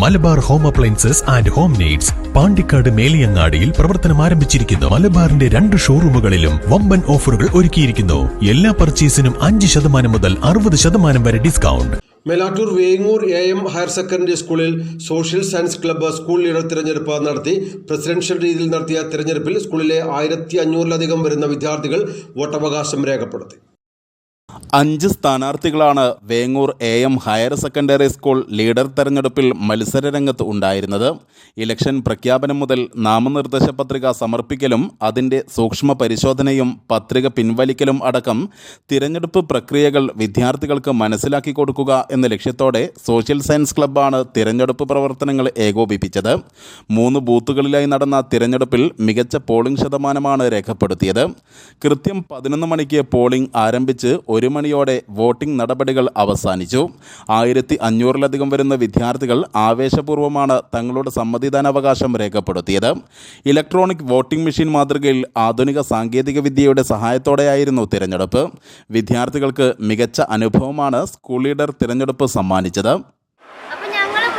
Malabar home appliances and home needs Pandikkad മേലിയങ്ങാടിയിൽ പ്രവർത്തനം ആരംഭിച്ചിരിക്കുന്നു. മലബാറിന്റെ രണ്ട് ഷോറൂമുകളിലും വമ്പൻ ഓഫറുകൾ ഒരുക്കിയിരിക്കുന്നു. എല്ലാ പർച്ചേസിനും അഞ്ച് ശതമാനം മുതൽ അറുപത് ശതമാനം വരെ discount. Melattur Vengoor A M higher secondary സ്കൂളിൽ social science club school leader തിരഞ്ഞെടുപ്പ് നടത്തി. പ്രസിഡൻഷ്യൽ രീതിയിൽ നടത്തിയ തിരഞ്ഞെടുപ്പിൽ സ്കൂളിലെ ആയിരത്തി അഞ്ഞൂറിലധികം വരുന്ന വിദ്യാർത്ഥികൾ വോട്ടവകാശം രേഖപ്പെടുത്തി. അഞ്ച് സ്ഥാനാർത്ഥികളാണ് Vengoor A M higher secondary school leader തെരഞ്ഞെടുപ്പിൽ മത്സരരംഗത്ത് ഉണ്ടായിരുന്നത്. ഇലക്ഷൻ പ്രഖ്യാപനം മുതൽ നാമനിർദ്ദേശ പത്രിക സമർപ്പിക്കലും അതിന്റെ സൂക്ഷ്മ പരിശോധനയും പത്രിക പിൻവലിക്കലും അടക്കം തിരഞ്ഞെടുപ്പ് പ്രക്രിയകൾ വിദ്യാർത്ഥികൾക്ക് മനസ്സിലാക്കി കൊടുക്കുക എന്ന ലക്ഷ്യത്തോടെ സോഷ്യൽ സയൻസ് ക്ലബ്ബാണ് തിരഞ്ഞെടുപ്പ് പ്രവർത്തനങ്ങൾ ഏകോപിപ്പിച്ചത്. മൂന്ന് ബൂത്തുകളിലായി നടന്ന തിരഞ്ഞെടുപ്പിൽ മികച്ച പോളിംഗ് ശതമാനമാണ് രേഖപ്പെടുത്തിയത്. കൃത്യം പതിനൊന്ന് മണിക്ക് പോളിംഗ് ആരംഭിച്ച് ഒരു മണിയോടെ വോട്ടിംഗ് നടപടികൾ അവസാനിച്ചു. ആയിരത്തി അഞ്ഞൂറിലധികം വരുന്ന വിദ്യാർത്ഥികൾ ആവേശപൂർവമാണ് തങ്ങളുടെ സമ്മതിദാനാവകാശം രേഖപ്പെടുത്തിയത്. ഇലക്ട്രോണിക് വോട്ടിംഗ് മെഷീൻ മാതൃകയിൽ ആധുനിക സാങ്കേതിക വിദ്യയുടെ സഹായത്തോടെയായിരുന്നു തിരഞ്ഞെടുപ്പ്. വിദ്യാർത്ഥികൾക്ക് മികച്ച അനുഭവമാണ് സ്കൂൾ ലീഡർ തിരഞ്ഞെടുപ്പ് സമ്മാനിച്ചത്. അപ്പോൾ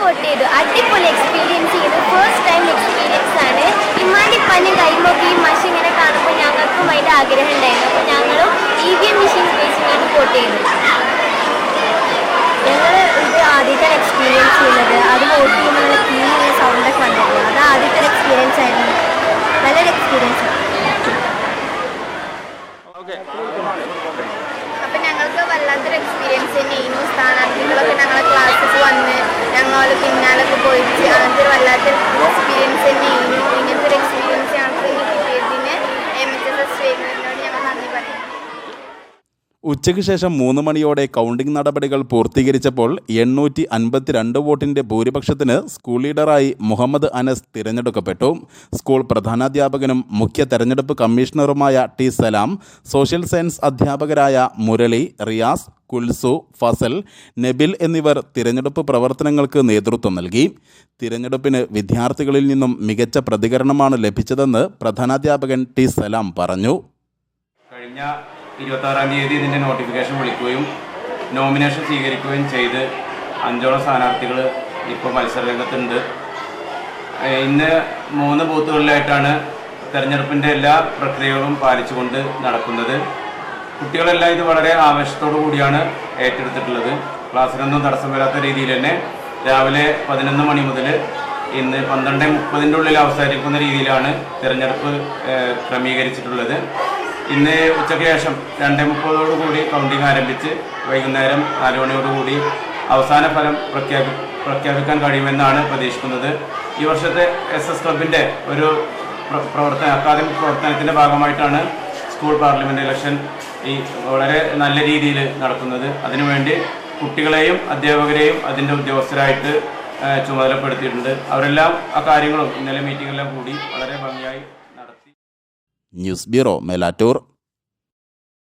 വോട്ട് ചെയ്തു. അടിപൊളി എക്സ്പീരിയൻസ് ഉച്ചയ്ക്ക് ശേഷം മൂന്ന് മണിയോടെ കൗണ്ടിംഗ് നടപടികൾ പൂർത്തീകരിച്ചപ്പോൾ എണ്ണൂറ്റി അൻപത്തിരണ്ട് വോട്ടിന്റെ ഭൂരിപക്ഷത്തിന് സ്കൂൾ ലീഡറായി മുഹമ്മദ് അനസ് തിരഞ്ഞെടുക്കപ്പെട്ടു. സ്കൂൾ പ്രധാനാധ്യാപകനും മുഖ്യ തെരഞ്ഞെടുപ്പ് കമ്മീഷണറുമായ ടി സലാം സോഷ്യൽ സയൻസ് അധ്യാപകരായ മുരളി റിയാസ് കുൽസു ഫസൽ നബിൽ എന്നിവർ തിരഞ്ഞെടുപ്പ് പ്രവർത്തനങ്ങൾക്ക് നേതൃത്വം നൽകി. തിരഞ്ഞെടുപ്പിന് വിദ്യാർത്ഥികളിൽ നിന്നും മികച്ച പ്രതികരണമാണ് ലഭിച്ചതെന്ന് പ്രധാനാധ്യാപകൻ ടി സലാം പറഞ്ഞു. കഴിഞ്ഞ ഇരുപത്താറാം തീയതി ഇതിന്റെ നോട്ടിഫിക്കേഷൻ വിളിക്കുകയും നോമിനേഷൻ സ്വീകരിക്കുകയും ചെയ്ത് അഞ്ചോളം സ്ഥാനാർത്ഥികൾ ഇപ്പോൾ മത്സരരംഗത്തുണ്ട് ഇന്ന് മൂന്ന് ബൂത്തുകളിലായിട്ടാണ് തെരഞ്ഞെടുപ്പിന്റെ എല്ലാ പ്രക്രിയകളും പാലിച്ചുകൊണ്ട് നടക്കുന്നത്. കുട്ടികളെല്ലാം ഇത് വളരെ ആവേശത്തോടു കൂടിയാണ് ഏറ്റെടുത്തിട്ടുള്ളത്. ക്ലാസ്സിനൊന്നും തടസ്സം വരാത്ത രീതിയിൽ തന്നെ രാവിലെ പതിനൊന്ന് മണി മുതൽ ഇന്ന് പന്ത്രണ്ട് മുപ്പതിന്റെ ഉള്ളിൽ അവസാനിക്കുന്ന രീതിയിലാണ് തിരഞ്ഞെടുപ്പ് ക്രമീകരിച്ചിട്ടുള്ളത്. ഇന്ന് ഉച്ചയ്ക്ക് ശേഷം രണ്ട് മുപ്പതോടുകൂടി കൗണ്ടിങ് ആരംഭിച്ച് വൈകുന്നേരം നാല് മണിയോടുകൂടി അവസാന ഫലം പ്രഖ്യാപി പ്രഖ്യാപിക്കാൻ കഴിയുമെന്നാണ് പ്രതീക്ഷിക്കുന്നത്. ഈ വർഷത്തെ എസ് എസ് ക്ലബിന്റെ ഒരു പ്രവർത്തന അക്കാദമിക് പ്രവർത്തനത്തിന്റെ ഭാഗമായിട്ടാണ് സ്കൂൾ പാർലമെന്റ് ഇലക്ഷൻ ഈ വളരെ നല്ല രീതിയിൽ നടക്കുന്നത്. അതിനുവേണ്ടി കുട്ടികളെയും അധ്യാപകരെയും അതിന്റെ ഉദ്യോഗസ്ഥരായിട്ട് ചുമതലപ്പെടുത്തിയിട്ടുണ്ട്. അവരെല്ലാം ആ കാര്യങ്ങളും ഇന്നലെ മീറ്റിങ്ങെല്ലാം കൂടി വളരെ ഭംഗിയായി ന്യൂസ് ബ്യൂറോ മേലാറ്റൂർ.